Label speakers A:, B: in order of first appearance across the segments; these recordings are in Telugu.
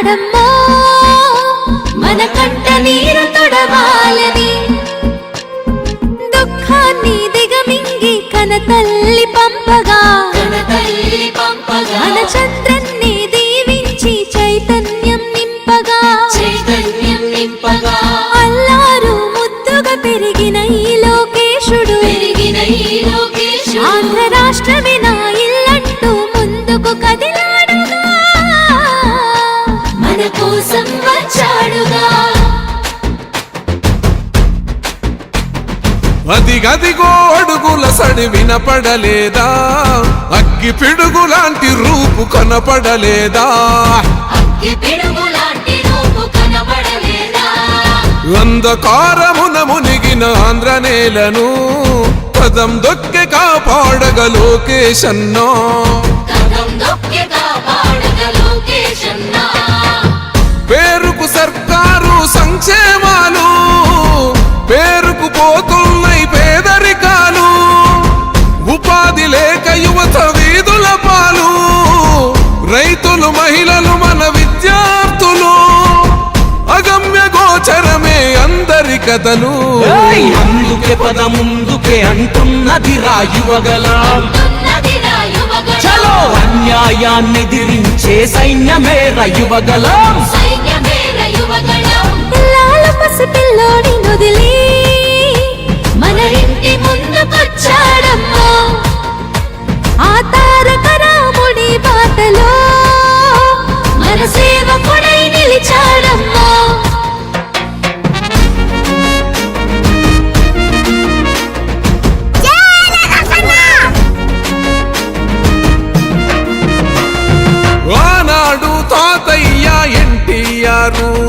A: కదిలొస్తున్నాడమ్మో మన కంట నీరు తొడవాలని. దుఃఖాన్ని దిగమింగి కన తల్లి పంపగా. మన చంద్రన్ని దీవించి చైతన్యం నింపగా.
B: చైతన్యం నింపగా.
A: అల్లారు ముద్దుగా పెరిగిన ఈ లోకేశుడు.
B: పెరిగిన ఈ లోకేశుడు.
A: ఆంధ్ర రాష్ట్రమే
C: అదిగదిగో అడుగుల సడి వినపడలేదా? అగ్గి పిడుగు లాంటి రూపు కనపడలేదా? అంధకారమున మునిగిన ఆంధ్ర నేలను పదం దొక్కి కాపాడగ లోకేశన్నా. పేరుకు సర్కారు సంక్షేమాలు లేక యువత వీధుల పాలు రైతులు మహిళలు మన విద్యార్థులు అగమ్య గోచరమే అందరి కథలు!
D: అందుకే పద ముందుకే అంటున్నది రాయువగల. చలో అన్యాయాన్ని దిరించే సైన్యమే రయువగల
A: పసి పిల్లోడి నుదిలి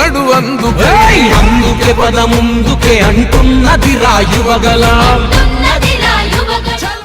C: చేస్తున్నాడు అందుకే!
D: అందుకే పద ముందుకే అంటున్నది రాయువగల